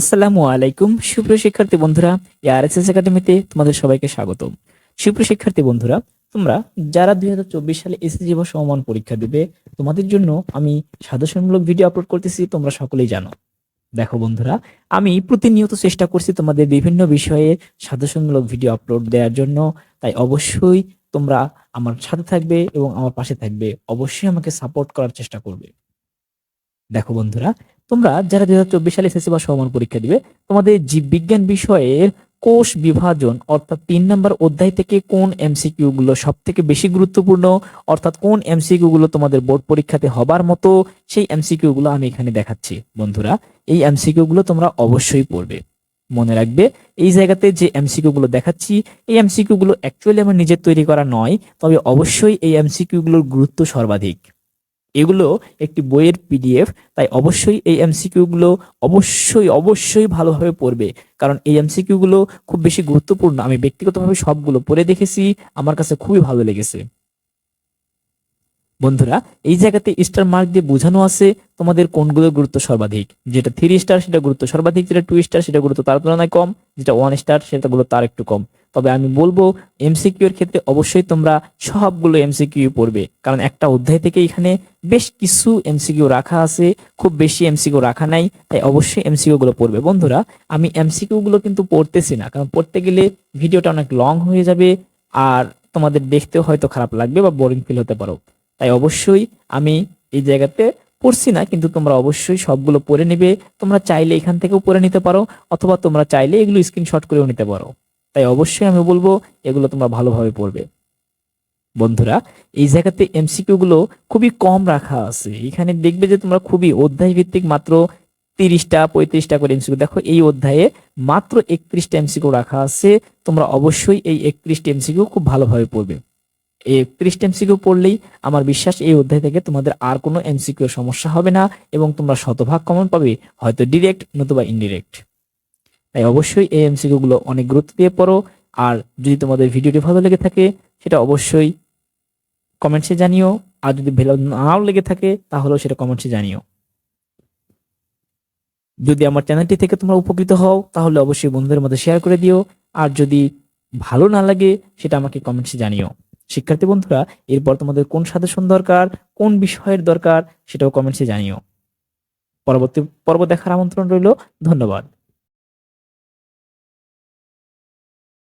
আসসালামু আলাইকুম, সুপ্রিয় শিক্ষার্থী বন্ধুরা এআরএসএস একাডেমিতে তোমাদের সবাইকে স্বাগতম। সুপ্রিয় শিক্ষার্থী বন্ধুরা, তোমরা যারা দুই হাজার চব্বিশ সালে এসএসসি বা সমমান পরীক্ষা দিবে, তোমাদের জন্য আমি সাজেশনমূলক ভিডিও আপলোড করতেছি, তোমরা সকলেই জানো। দেখো বন্ধুরা, আমি প্রতিনিয়ত চেষ্টা করছি তোমাদের বিভিন্ন বিষয়ে সাজেশনমূলক ভিডিও আপলোড দেওয়ার জন্য। তাই অবশ্যই তোমরা আমার সাথে থাকবে এবং আমার পাশে থাকবে। অবশ্যই আমাকে সাপোর্ট করার চেষ্টা করবে। দেখো বন্ধুরা তোমরা যারা দুই হাজার চব্বিশ সালে এসএসসি বা সমান পরীক্ষা দিবে, তোমাদের জীববিজ্ঞান বিষয়ের কোষ বিভাজন, অর্থাৎ তিন নম্বর অধ্যায় থেকে কোন এমসিকিউ গুলো সব থেকে বেশি গুরুত্বপূর্ণ, অর্থাৎ কোন এমসিকিউ গুলো তোমাদের বোর্ড পরীক্ষাতে হবার মতো, সেই এমসিকিউ গুলো আমি এখানে দেখাচ্ছি। বন্ধুরা, এই এমসিকিউ গুলো তোমরা অবশ্যই পড়বে। মনে রাখবে, এই জায়গাতে যে এমসিকিউ গুলো দেখাচ্ছি, এই এমসিকিউ গুলো অ্যাকচুয়ালি আমার নিজের তৈরি করা নয়, তবে অবশ্যই এই এমসিকিউ গুলোর গুরুত্ব সর্বাধিক। এগুলো একটি বইয়ের পিডিএফ তাই অবশ্যই এই এমসিকিউ গুলো অবশ্যই অবশ্যই ভালোভাবে পড়বে। কারণ এই এমসিকিউ গুলো খুব বেশি গুরুত্বপূর্ণ। আমি ব্যক্তিগতভাবে সবগুলো পড়ে দেখেছি, আমার কাছে খুবই ভালো লেগেছে। বন্ধুরা, এই জায়গাতে স্টার মার্ক দিয়ে বোঝানো আছে তোমাদের কোনগুলোর গুরুত্ব সর্বাধিক। যেটা থ্রি স্টার সেটা গুরুত্ব সর্বাধিক, যেটা টু স্টার সেটা গুরুত্ব তার তুলনায় কম, যেটা ওয়ান স্টার সেটা গুলো তার একটু কম। তবে আমি বলব এমসিকিউ এর ক্ষেত্রে অবশ্যই তোমরা সবগুলো এমসিকিউ পড়বে। কারণ একটা অধ্যায় থেকে এখানে বেশ কিছু এমসিকিউ রাখা আছে, খুব বেশি এমসিকিউ রাখা নাই, তাই অবশ্যই এমসিকিউ গুলো পড়বে। বন্ধুরা, আমি এমসিকিউ গুলো কিন্তু পড়তেছি না, কারণ পড়তে গেলে ভিডিওটা অনেক লং হয়ে যাবে আর তোমাদের দেখতেও হয়তো খারাপ লাগবে বা বোরিং ফিল হতে পারো। তাই অবশ্যই আমি এই জায়গাতে পড়ছি না, কিন্তু তোমরা অবশ্যই সবগুলো পড়ে নেবে। তোমরা চাইলে এখান থেকেও পড়ে নিতে পারো, অথবা তোমরা চাইলে এগুলো স্ক্রিনশট করেও নিতে পারো। তাই অবশ্যই আমি বলব এগুলো তোমরা ভালোভাবে পড়বে। বন্ধুরা, এই জায়গাতে এমসিকিউ গুলো খুবই কম রাখা আছে। এখানে দেখবে যে তোমরা খুবই অধ্যায় ভিত্তিক মাত্র তিরিশটা, পঁয়ত্রিশটা করে এমসিকিউ দেখো, এই অধ্যায়ে মাত্র একত্রিশটা এমসিকিউ রাখা আছে। তোমরা অবশ্যই এই একত্রিশটা এমসিকিউ খুব ভালোভাবে পড়বে। এই একত্রিশটা এমসিকিউ পড়লেই আমার বিশ্বাস এই অধ্যায় থেকে তোমাদের আর কোনো এমসিকিউ সমস্যা হবে না এবং তোমরা শতভাগ কমন পাবে, হয়তো ডিরেক্ট নতুবা ইনডিরেক্ট তাই অবশ্যই এই এমসিকিউ গুলো অনেক গুরুত্ব দিয়ে পড়ো। আর যদি তোমাদের ভিডিওটি ভালো লেগে থাকে, সেটা অবশ্যই কমেন্টসে জানিও। আর যদি ভালো নাও লেগে থাকে, তাহলেও সেটা কমেন্টসে জানিও। যদি আমার চ্যানেলটি থেকে তোমরা উপকৃত হও, তাহলে অবশ্যই বন্ধুদের মধ্যে শেয়ার করে দিও। আর যদি ভালো না লাগে, সেটা আমাকে কমেন্টসে জানিও। শিক্ষার্থী বন্ধুরা, এরপর তোমাদের কোন সাজেশন দরকার, কোন বিষয়ের দরকার, সেটাও কমেন্টসে জানিও। পরবর্তী পর্ব দেখার আমন্ত্রণ রইল। ধন্যবাদ।